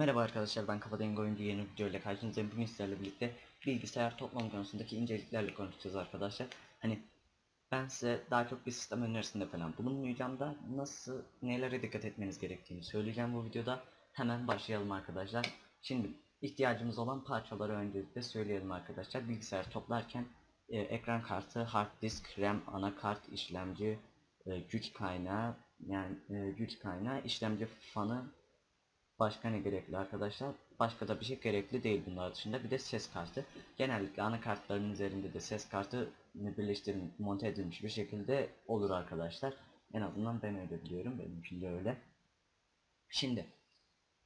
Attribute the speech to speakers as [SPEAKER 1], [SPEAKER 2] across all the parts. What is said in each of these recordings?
[SPEAKER 1] Merhaba arkadaşlar ben Kafa Dengi Oyuncu yeni video ile karşınızdayım. Bugün sizlerle birlikte bilgisayar toplama konusundaki inceliklerle konuşacağız arkadaşlar. Hani ben size daha çok bir sistem önerisinde falan bulunmayacağım da nasıl nelere dikkat etmeniz gerektiğini söyleyeceğim bu videoda. Hemen başlayalım arkadaşlar. Şimdi ihtiyacımız olan parçaları öncelikle söyleyelim arkadaşlar. Bilgisayar toplarken e, ekran kartı, hard disk, RAM, anakart, işlemci, e, güç kaynağı yani e, güç kaynağı, işlemci fanı Başka ne gerekli arkadaşlar? Başka da bir şey gerekli değil bunlar dışında. Bir de ses kartı. Genellikle anakartların üzerinde de ses kartı birleştirilmiş, monte edilmiş bir şekilde olur arkadaşlar. En azından ben öyle biliyorum. Benimki de öyle. Şimdi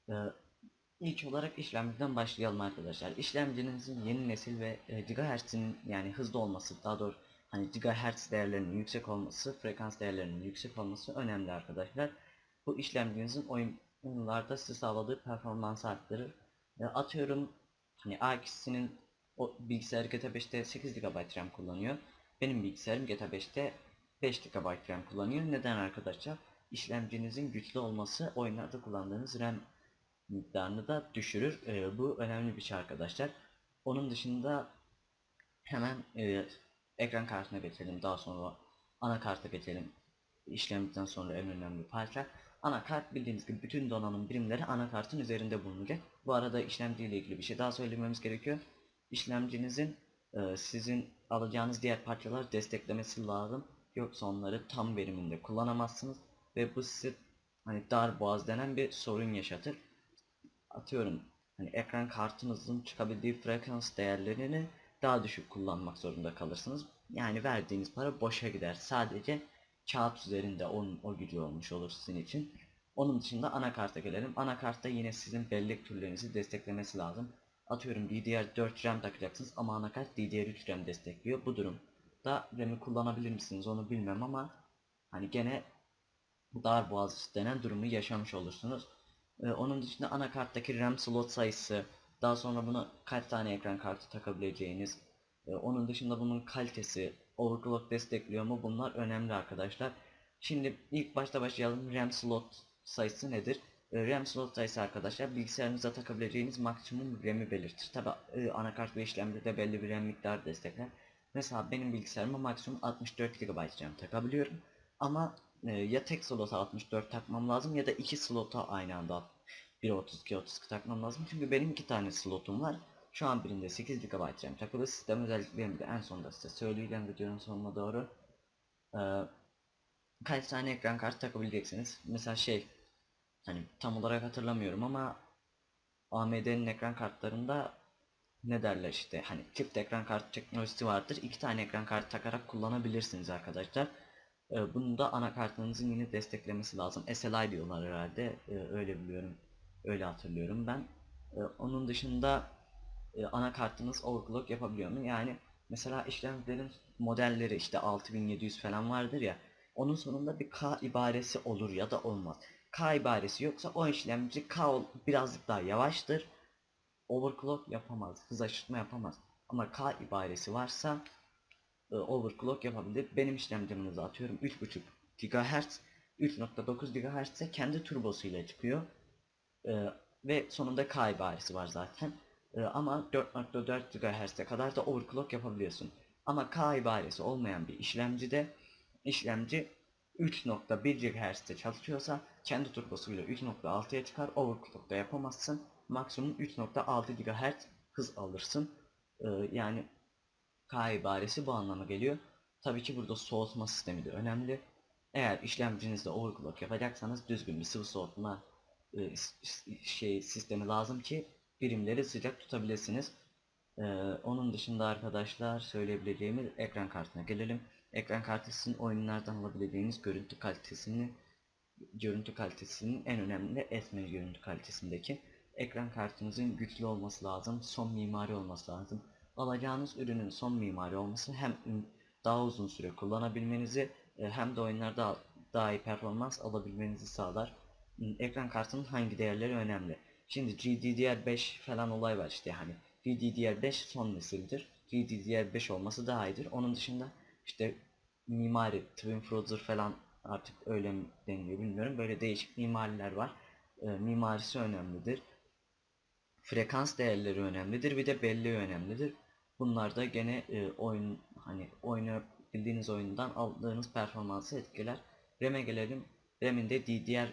[SPEAKER 1] e, ilk olarak işlemciden başlayalım arkadaşlar. İşlemcinizin yeni nesil ve e, gigahertz'in yani hızlı olması, daha doğrusu hani gigahertz değerlerinin yüksek olması, frekans değerlerinin yüksek olması önemli arkadaşlar. Bu işlemcinizin oyun oyunlarda size sağladığı performansı arttırır. E, atıyorum hani AX'inin o bilgisayar GTA 5'te 8 GB RAM kullanıyor. Benim bilgisayarım GTA 5'te 5 GB RAM kullanıyor. Neden arkadaşlar? İşlemcinizin güçlü olması oyunlarda kullandığınız RAM miktarını da düşürür. E, bu önemli bir şey arkadaşlar. Onun dışında hemen e, ekran kartına geçelim. Daha sonra anakarta geçelim. İşlemciden sonra en önemli parça. Anakart bildiğiniz gibi bütün donanım birimleri anakartın üzerinde bulunacak. Bu arada işlemci ile ilgili bir şey daha söylememiz gerekiyor. İşlemcinizin e, sizin alacağınız diğer parçaları desteklemesi lazım. Yoksa onları tam veriminde kullanamazsınız ve bu size hani dar boğaz denen bir sorun yaşatır. Atıyorum hani ekran kartınızın çıkabildiği frekans değerlerini daha düşük kullanmak zorunda kalırsınız. Yani verdiğiniz para boşa gider. Sadece kağıt üzerinde onun o gücü olmuş olur sizin için. Onun dışında anakarta gelelim. Anakartta yine sizin bellek türlerinizi desteklemesi lazım. Atıyorum DDR4 RAM takacaksınız ama anakart DDR3 RAM destekliyor. Bu durumda RAM'i kullanabilir misiniz onu bilmem ama hani gene dar boğaz denen durumu yaşamış olursunuz. Ee, onun dışında anakarttaki RAM slot sayısı, daha sonra buna kaç tane ekran kartı takabileceğiniz, e, onun dışında bunun kalitesi, overclock destekliyor mu bunlar önemli arkadaşlar. Şimdi ilk başta başlayalım RAM slot sayısı nedir? E, RAM slot sayısı arkadaşlar bilgisayarınıza takabileceğiniz maksimum RAM'i belirtir. Tabi e, anakart ve işlemcide belli bir RAM miktarı destekler. Mesela benim bilgisayarıma maksimum 64 GB RAM takabiliyorum. Ama e, ya tek slota 64 takmam lazım ya da iki slota aynı anda 1.32 32 takmam lazım. Çünkü benim iki tane slotum var. Şu an birinde 8 GB RAM takılı. Sistem özelliklerini de en sonunda size söyleyeceğim videonun sonuna doğru. Ee, kaç tane ekran kartı takabileceksiniz? Mesela şey hani tam olarak hatırlamıyorum ama AMD'nin ekran kartlarında ne derler işte hani çift ekran kartı teknolojisi vardır. İki tane ekran kartı takarak kullanabilirsiniz arkadaşlar. Ee, bunu da anakartınızın yine desteklemesi lazım. SLI diyorlar herhalde. Ee, öyle biliyorum. Öyle hatırlıyorum ben. Ee, onun dışında e, anakartınız overclock yapabiliyor mu? Yani mesela işlemcilerin modelleri işte 6700 falan vardır ya. Onun sonunda bir K ibaresi olur ya da olmaz. K ibaresi yoksa o işlemci K birazcık daha yavaştır. Overclock yapamaz, hız aşırtma yapamaz. Ama K ibaresi varsa e, overclock yapabilir. Benim işlemciminizi atıyorum 3.5 GHz 3.9 GHz ise kendi turbosuyla çıkıyor. E, ve sonunda K ibaresi var zaten. E, ama 4.4 GHz'e kadar da overclock yapabiliyorsun. Ama K ibaresi olmayan bir işlemcide işlemci 3.1 GHz'de çalışıyorsa kendi turbosuyla 3.6'ya çıkar overclock da yapamazsın. Maksimum 3.6 GHz hız alırsın. E, yani K ibaresi bu anlama geliyor. Tabii ki burada soğutma sistemi de önemli. Eğer işlemcinizde overclock yapacaksanız düzgün bir sıvı soğutma e, şey sistemi lazım ki birimleri sıcak tutabilirsiniz. Ee, onun dışında arkadaşlar söyleyebileceğimiz ekran kartına gelelim. Ekran kartı sizin oyunlardan alabileceğiniz görüntü kalitesini görüntü kalitesinin en önemli etme görüntü kalitesindeki ekran kartınızın güçlü olması lazım. Son mimari olması lazım. Alacağınız ürünün son mimari olması hem daha uzun süre kullanabilmenizi e, hem de oyunlarda daha iyi performans alabilmenizi sağlar. Ekran kartının hangi değerleri önemli? Şimdi GDDR5 falan olay var işte hani GDDR5 son nesildir. GDDR5 olması daha iyidir. Onun dışında işte mimari, Twin Frozer falan artık öyle mi deniliyor bilmiyorum. Böyle değişik mimariler var. E, mimarisi önemlidir. frekans değerleri önemlidir bir de belleği önemlidir. Bunlar da gene e, oyun hani oynayabildiğiniz oyundan aldığınız performansı etkiler. RAM'e gelelim. RAM'in de DDR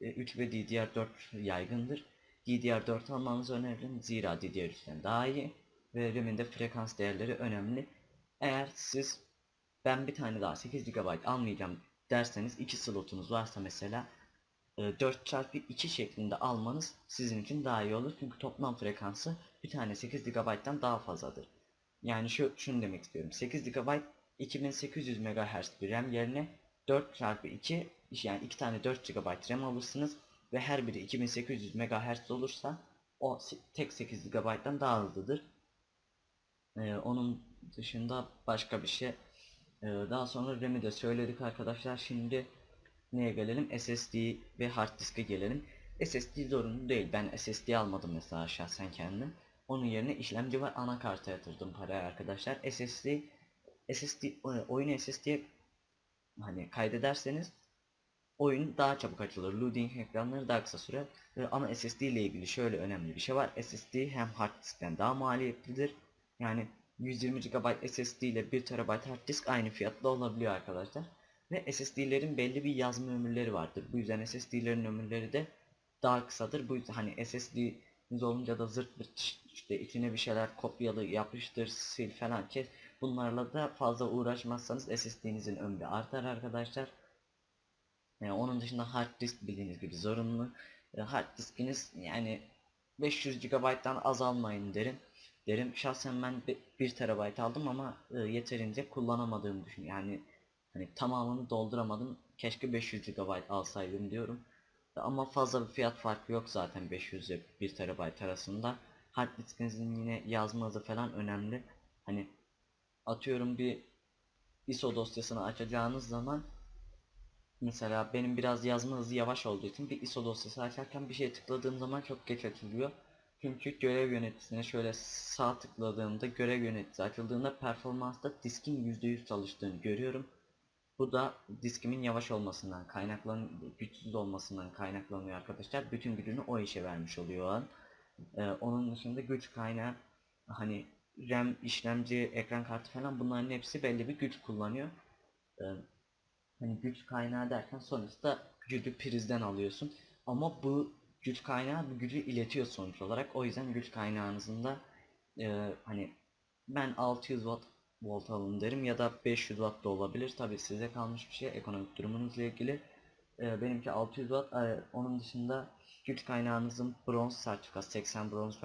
[SPEAKER 1] 3 ve DDR4 yaygındır. DDR4 almanızı öneririm zira DDR3'ten daha iyi ve RAM'in de frekans değerleri önemli. Eğer siz ben bir tane daha 8 GB almayacağım derseniz 2 slotunuz varsa mesela 4x2 şeklinde almanız sizin için daha iyi olur. Çünkü toplam frekansı bir tane 8 GB'dan daha fazladır. Yani şu şunu demek istiyorum. 8 GB 2800 MHz bir RAM yerine 4x2 yani 2 tane 4 GB RAM alırsınız ve her biri 2800 MHz olursa o tek 8 GB'dan daha hızlıdır. Ee, onun dışında başka bir şey. Ee, daha sonra RAM'i de söyledik arkadaşlar. Şimdi neye gelelim? SSD ve hard diske gelelim. SSD zorunlu değil. Ben SSD almadım mesela şahsen kendim. Onun yerine işlemci var anakarta yatırdım paraya arkadaşlar. SSD SSD oyunu SSD'ye hani kaydederseniz oyun daha çabuk açılır. Loading ekranları daha kısa sürer. Ee, ama SSD ile ilgili şöyle önemli bir şey var. SSD hem hard diskten daha maliyetlidir. Yani 120 GB SSD ile 1 TB hard disk aynı fiyatlı olabiliyor arkadaşlar. Ve SSD'lerin belli bir yazma ömürleri vardır. Bu yüzden SSD'lerin ömürleri de daha kısadır. Bu yüzden hani SSD'niz olunca da zırt pırt işte içine bir şeyler kopyalı yapıştır sil falan kes. Bunlarla da fazla uğraşmazsanız SSD'nizin ömrü artar arkadaşlar. Yani onun dışında hard disk bildiğiniz gibi zorunlu. Hard diskiniz yani 500 GB'dan azalmayın derim. Derim şahsen ben 1 TB aldım ama yeterince kullanamadığımı düşün. Yani hani tamamını dolduramadım. Keşke 500 GB alsaydım diyorum. Ama fazla bir fiyat farkı yok zaten 500 ile 1 TB arasında. Hard diskinizin yine yazma hızı falan önemli. Hani atıyorum bir ISO dosyasını açacağınız zaman mesela benim biraz yazma hızı yavaş olduğu için bir ISO dosyası açarken bir şey tıkladığım zaman çok geç açılıyor. Çünkü görev yöneticisine şöyle sağ tıkladığımda görev yöneticisi açıldığında performansta diskin %100 çalıştığını görüyorum. Bu da diskimin yavaş olmasından kaynaklanıyor, güçsüz olmasından kaynaklanıyor arkadaşlar. Bütün gücünü o işe vermiş oluyor o an. Ee, onun dışında güç kaynağı hani RAM, işlemci, ekran kartı falan bunların hepsi belli bir güç kullanıyor. Ee, hani güç kaynağı derken sonuçta gücü prizden alıyorsun. Ama bu güç kaynağı bu gücü iletiyor sonuç olarak. O yüzden güç kaynağınızın da e, hani ben 600 watt volt alın derim ya da 500 watt da olabilir. Tabi size kalmış bir şey ekonomik durumunuzla ilgili. E, benimki 600 watt. E, onun dışında güç kaynağınızın bronz sertifikası 80 bronz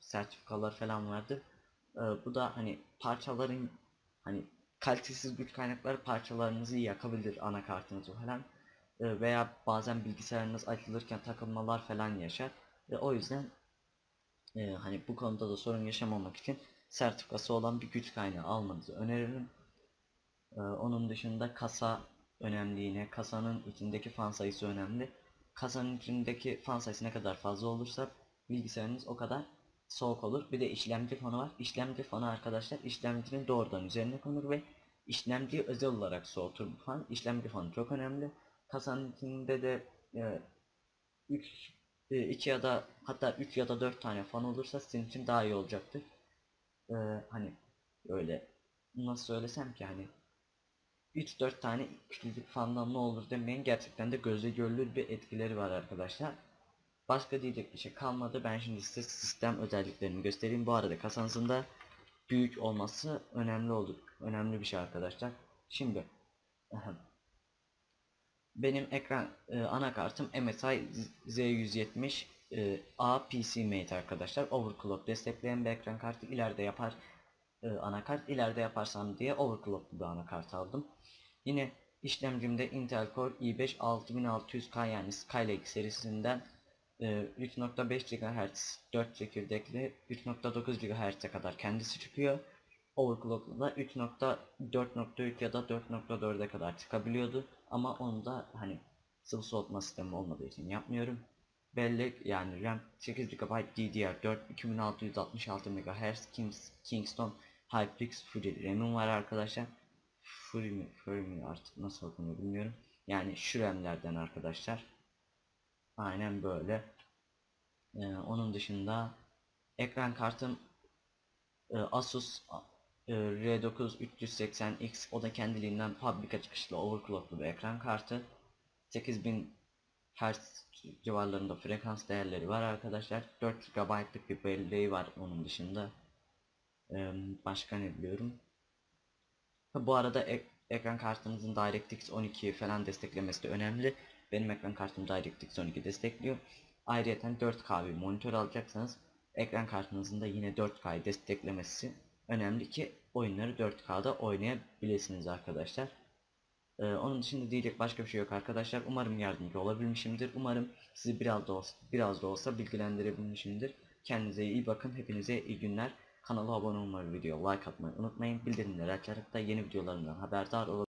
[SPEAKER 1] sertifikalar falan vardı. E, bu da hani parçaların hani kalitesiz güç kaynakları parçalarınızı yakabilir anakartınızı falan e, veya bazen bilgisayarınız açılırken takılmalar falan yaşar. Ve o yüzden e, hani bu konuda da sorun yaşamamak için sertifikası olan bir güç kaynağı almanızı öneririm. E, onun dışında kasa önemli yine. Kasanın içindeki fan sayısı önemli. Kasanın içindeki fan sayısı ne kadar fazla olursa bilgisayarınız o kadar soğuk olur. Bir de işlemci fanı var. İşlemci fanı arkadaşlar işlemcinin doğrudan üzerine konur ve işlemciyi özel olarak soğutur bu fan. İşlemci fanı çok önemli. Kasanın içinde de 3 e, 2 ya da hatta 3 ya da 4 tane fan olursa sizin için daha iyi olacaktır. E, hani öyle nasıl söylesem ki hani 3-4 tane küçücük fandan ne olur demeyin gerçekten de gözle görülür bir etkileri var arkadaşlar. Başka diyecek bir şey kalmadı. Ben şimdi size sistem özelliklerini göstereyim. Bu arada kasanızın da büyük olması önemli olur. Önemli bir şey arkadaşlar. Şimdi benim ekran e, anakartım MSI Z170 e, A PC Mate arkadaşlar. Overclock destekleyen bir ekran kartı ileride yapar e, anakart ileride yaparsam diye overclocklu bir anakart aldım. Yine işlemcimde Intel Core i5 6600K yani Skylake serisinden 3.5 GHz 4 çekirdekli 3.9 GHz'e kadar kendisi çıkıyor. Overclock'la da 3.4.3 ya da 4.4'e kadar çıkabiliyordu. Ama onu da hani sıvı soğutma sistemi olmadığı için yapmıyorum. Bellek yani RAM 8 GB DDR4 2666 MHz Kings, Kingston HyperX Fury RAM'im var arkadaşlar. Fury mi, Fury mi artık nasıl okunuyor bilmiyorum. Yani şu RAM'lerden arkadaşlar. Aynen böyle. Ee, onun dışında ekran kartım e, Asus e, R9 380X o da kendiliğinden fabrika çıkışlı overclocklu bir ekran kartı. 8000 Hz civarlarında frekans değerleri var arkadaşlar. 4 GB'lık bir belleği var onun dışında. Ee, başka ne biliyorum? Ha, bu arada ek- ekran kartınızın DirectX 12'yi falan desteklemesi de önemli. Benim ekran kartım DirectX 12 destekliyor. Ayrıca 4K bir monitör alacaksanız ekran kartınızın da yine 4K'yı desteklemesi önemli ki oyunları 4K'da oynayabilirsiniz arkadaşlar. Ee, onun dışında diyecek başka bir şey yok arkadaşlar. Umarım yardımcı olabilmişimdir. Umarım sizi biraz da olsa, biraz da olsa bilgilendirebilmişimdir. Kendinize iyi bakın. Hepinize iyi günler. Kanala abone olmayı, video like atmayı unutmayın. Bildirimleri açarak da yeni videolarımdan haberdar olabilirsiniz.